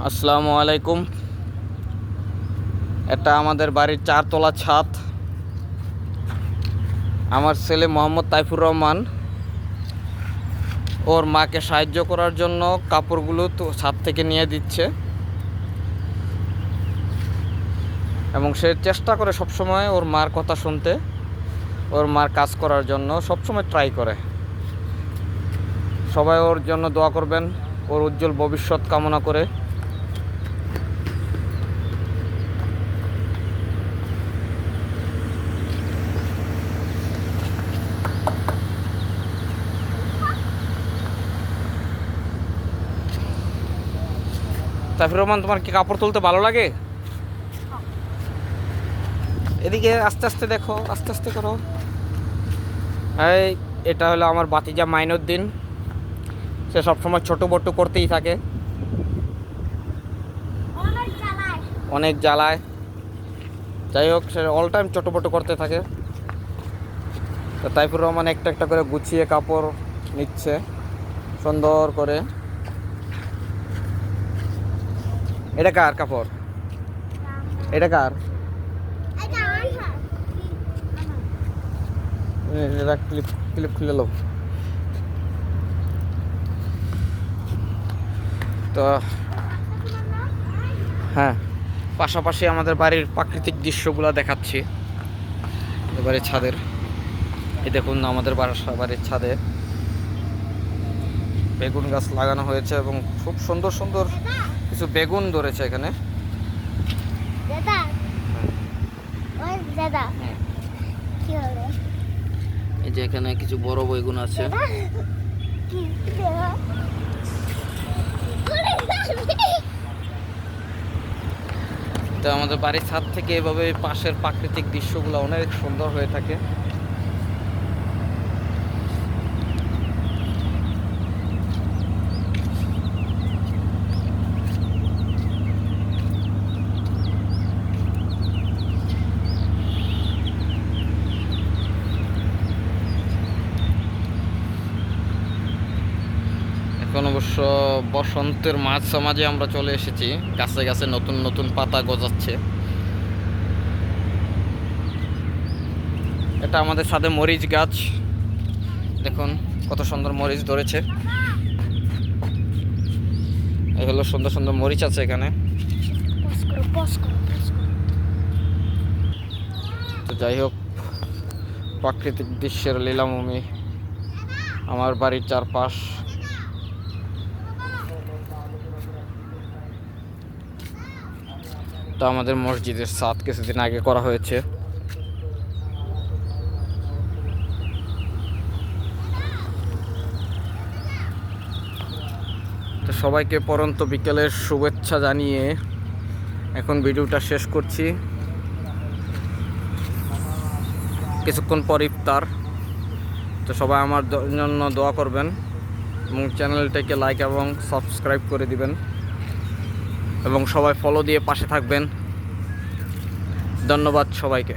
আসসালামু আলাইকুম। এটা আমাদের বাড়ির চারতলা ছাদ। আমার ছেলে মোহাম্মদ তাইফুর রহমান। ওর মাকে সাহায্য করার জন্য কাপড়গুলো তো ছাদ থেকে নিয়ে দিচ্ছে। এবং সে চেষ্টা করে সবসময় ওর মার কথা শুনতে, ওর মার কাজ করার জন্য সবসময় ট্রাই করে। সবাই ওর জন্য দোয়া করবেন, ওর উজ্জ্বল ভবিষ্যৎ কামনা করে। তাফির রহমান, তোমার কি কাপড় তুলতে ভালো লাগে? এদিকে আস্তে আস্তে দেখো, আস্তে আস্তে করো। এই, এটা হলো আমার বাতিজা মাইনুদ্দিন। সে সবসময় ছোটো বট্টু করতেই থাকে। অনেক জ্বালায়। যাই হোক, সে অল টাইম ছোটো বট্টু করতে থাকে। তো তাইফুর রহমান একটা একটা করে গুছিয়ে কাপড় নিচ্ছে। সুন্দর করে। এটা কার কাপড়? এটা কার? ক্লিপ ক্লিপ খুলে লো তো হ্যাঁ পাশাপাশি আমাদের বাড়ির প্রাকৃতিক দৃশ্যগুলো দেখাচ্ছি। এবারে ছাদের। এই দেখুন আমাদের বাসা বাড়ির ছাদে বেগুন গাছ লাগানো হয়েছে এবং খুব সুন্দর সুন্দর কিছু বেগুন ধরেছে এখানে। হলো এই যে এখানে কিছু বড় বেগুন আছে। তো আমাদের বাড়ির ছাদ থেকে এভাবে পাশের প্রাকৃতিক দৃশ্যগুলো অনেক সুন্দর হয়ে থাকে। এখন অবশ্য বসন্তের মাঝ সমাজে আমরা চলে এসেছি। গাছে গাছে নতুন নতুন পাতা গজাচ্ছে। এটা আমাদের সাথে মরিচ গাছ। দেখুন, কত সুন্দর মরিচ ধরেছে। এগুলো সুন্দর সুন্দর মরিচ আছে এখানে। তো যাই হোক, প্রাকৃতিক দৃশ্যের লীলাভূমি, আমার বাড়ির চারপাশ। তো আমাদের মসজিদের সাত কিছুদিন আগে করা হয়েছে। তো সবাইকে পরন্ত বিকেলের শুভেচ্ছা জানিয়ে এখন ভিডিওটা শেষ করছি। কিছুক্ষণ পর ইফতার। তো সবাই আমার জন্য দোয়া করবেন এবং চ্যানেলটাকে লাইক এবং সাবস্ক্রাইব করে দিবেন। এবং সবাই ফলো দিয়ে পাশে থাকবেন। ধন্যবাদ সবাইকে।